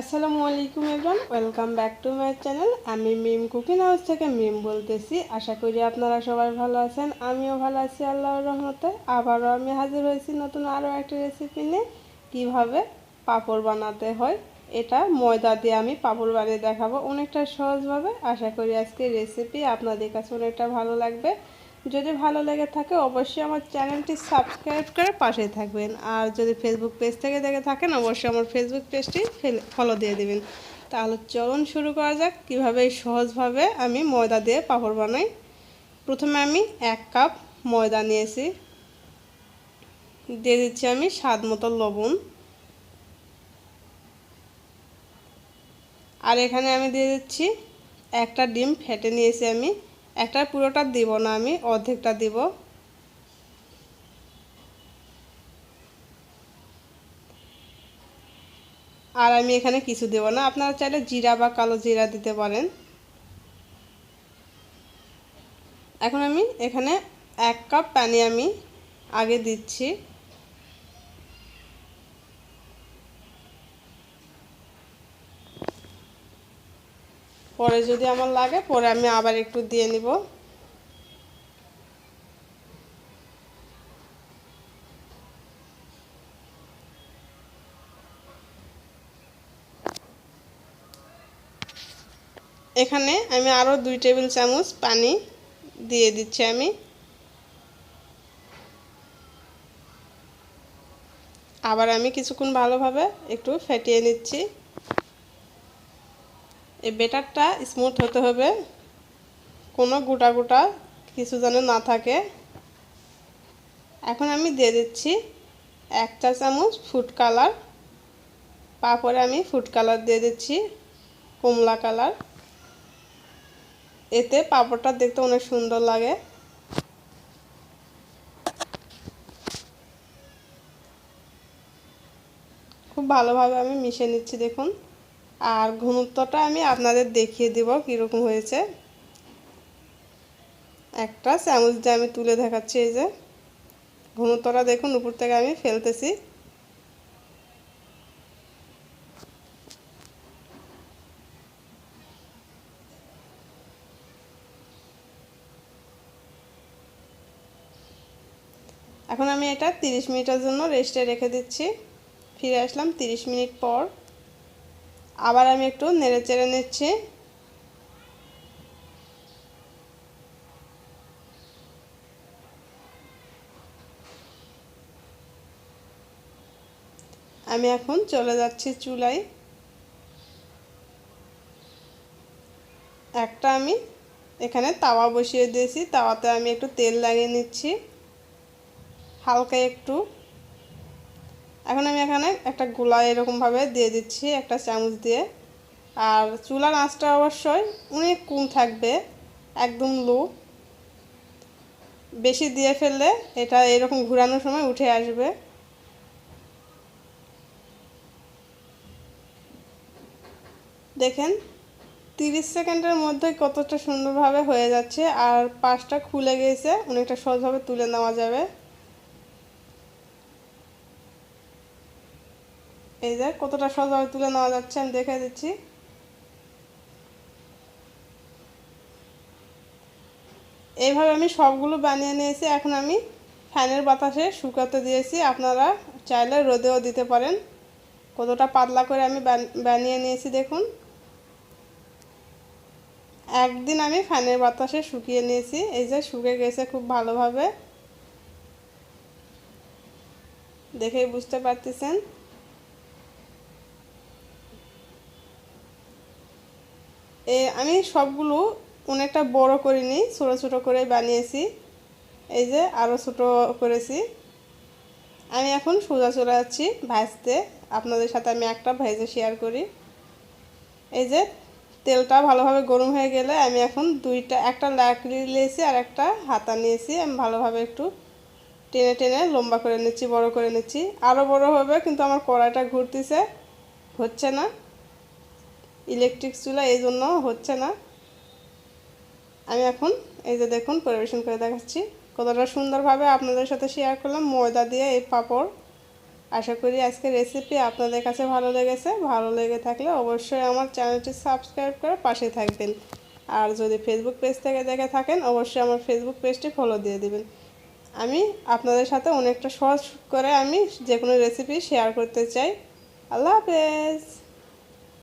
আসসালামু আলাইকুম everyone welcome back to my channel আমি মিম কুকিং হাউস থেকে মিম বলতেছি। আশা করি আপনারা সবাই ভালো আছেন, আমিও ভালো আছি আল্লাহর রহমতে। আবারও আমি হাজির হয়েছি নতুন আরও একটা রেসিপি নিয়ে। কীভাবে পাঁপড় বানাতে হয়, এটা ময়দা দিয়ে আমি পাঁপড় বানিয়ে দেখাবো। অনেকটা সহজভাবে। আশা করি আজকে রেসিপি আপনাদের কাছে অনেকটা ভালো লাগবে। যদি ভালো লেগে থাকে, অবশ্যই আমার চ্যানেলটি সাবস্ক্রাইব করে পাশে থাকবেন। আর যদি ফেসবুক পেজ থেকে দেখে থাকেন, অবশ্যই আমার ফেসবুক পেজটি ফলো দিয়ে দেবেন। তাহলে চলুন শুরু করা যাক। কীভাবে সহজভাবে আমি ময়দা দিয়ে পাঁপড় বানাই? প্রথমে আমি এক কাপ ময়দা নিয়েছি। দিয়ে দিচ্ছি আমি স্বাদ মতো লবণ। আর এখানে আমি দিয়ে দিচ্ছি একটা ডিম ফেটে নিয়েছি আমি। একটা পুরোটা দিব না আমি, অর্ধেকটা দিব। আর আমি এখানে কিছু দেব না, আপনারা চাইলে জিরা বা কালো জিরা দিতে পারেন। এখন আমি এখানে এক কাপ পানি আমি আগে দিচ্ছি। পরে যদি আমার লাগে, পরে আমি আবার একটু দিয়ে নিব। এখানে আমি আরও দুই টেবিল চামচ পানি দিয়ে দিচ্ছি আমি। আবার আমি কিছুক্ষণ ভালোভাবে একটু ফেটিয়ে নিচ্ছি। এই বেটারটা স্মুথ হতে হবে। কোনো গোটা গোটা কিছু যেন না থাকে। এখন আমি দিয়ে দিচ্ছি এক চা চামচ ফুড কালার তারপরে আমি ফুড কালার দিয়ে দিচ্ছি কমলা কালার এতে পাঁপড়টা দেখতে অনেক সুন্দর লাগে। খুব ভালোভাবে আমি মিশিয়ে নিচ্ছি, দেখুন। আর ঘনত্বটা আমি আপনাদের দেখিয়ে দিব কীরকম হয়েছে। একটা চামচ দিয়ে আমি তুলে দেখাচ্ছি এই যে। ঘনত্বটা দেখুন, উপর থেকে আমি ফেলতেছি। এখন আমি এটা 30 মিনিটের জন্য রেস্টে রেখে দিচ্ছি। ফিরে আসলাম 30 মিনিট পর। আবার আমি একটু নেড়ে চেড়ে নিচ্ছি। আমি এখন চলে যাচ্ছি চুলায়। একটা আমি এখানে তাওয়া বসিয়ে দিয়েছি, তাওয়াতে আমি একটু তেল লাগিয়ে নিচ্ছি। হালকা একটু। এখন আমি এখানে একটা গোলা এরকমভাবে দিয়ে দিচ্ছি, একটা চামচ দিয়ে। আর চুলার আঁচটা অবশ্যই অনেক কম থাকবে, একদম লো। বেশি দিয়ে ফেললে এটা এরকম ঘুরানোর সময় উঠে আসবে। দেখেন, তিরিশ সেকেন্ডের মধ্যে কতটা সুন্দরভাবে হয়ে যাচ্ছে, আর পাশটা খুলে গেছে, অনেকটা সহজভাবে তুলে নেওয়া যাবে। এই যে কতটা সহজভাবে তুলে নেওয়া যাচ্ছে আমি দেখে দিচ্ছি। এইভাবে আমি সবগুলো বানিয়ে নিয়েছি। এখন আমি ফ্যানের বাতাসে শুকাতে দিয়েছি। আপনারা চাইলে রোদেও দিতে পারেন। কতটা পাতলা করে আমি বানিয়ে নিয়েছি দেখুন। একদিন আমি ফ্যানের বাতাসে শুকিয়ে নিয়েছি। এই যে শুকে গেছে খুব ভালোভাবে। দেখেই বুঝতে পারতেছেন। আমি সবগুলো অনেকটা বড় করিনি, ছোটো ছোটো করে বানিয়েছি। এই যে আরও ছোটো করেছি। আমি এখন সোজা চলে যাচ্ছি ভাজতে। আপনাদের সাথে আমি একটা ভেজে শেয়ার করি। এই যে তেলটা ভালোভাবে গরম হয়ে গেলে আমি এখন দুইটা, একটা লাকড়ি নিয়েছি আর একটা হাতা নিয়েছি। আমি ভালোভাবে একটু টেনে টেনে লম্বা করে নিচ্ছি, বড় করে নিচ্ছি। আরও বড় হবে কিন্তু আমার কড়াইটা ঘুরতেছে, হচ্ছে না। ইলেকট্রিক চুলা এই জন্য হচ্ছে না। আমি এখন এই যে দেখুন পরিবেশন করে দেখাচ্ছি। কতটা সুন্দরভাবে আপনাদের সাথে শেয়ার করলাম। ময়দা দিয়ে এই পাঁপড়। আশা করি আজকে রেসিপি আপনাদের কাছে ভালো লেগেছে। ভালো লেগে থাকলে অবশ্যই আমার চ্যানেলটি সাবস্ক্রাইব করে পাশে থাকবেন। আর যদি ফেসবুক পেজ থেকে দেখে থাকেন, অবশ্যই আমার ফেসবুক পেজটি ফলো দিয়ে দিবেন। আমি আপনাদের সাথে অনেকটা সহজ করে আমি যে কোনো রেসিপি শেয়ার করতে চাই। আল্লাহ হাফেজ!